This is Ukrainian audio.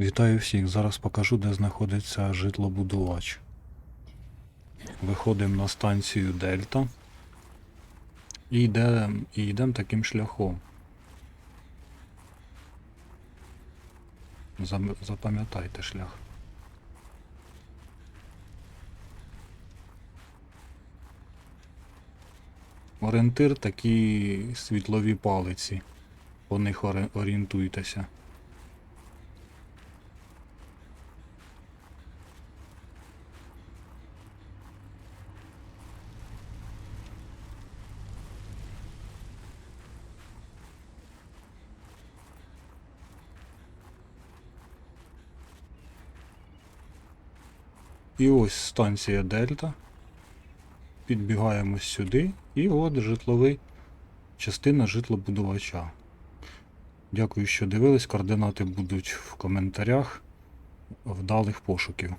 Вітаю всіх. Зараз покажу, де знаходиться житлобудувач. Виходимо на станцію Дельта. І йдемо йдем таким шляхом. Запам'ятайте шлях. Орієнтир такі світлові палиці. По них орієнтуйтеся. І ось станція Дельта. Підбігаємо сюди, і от житловий частина житлобудувача. Дякую, що дивились. Координати будуть в коментарях. Вдалих пошуків.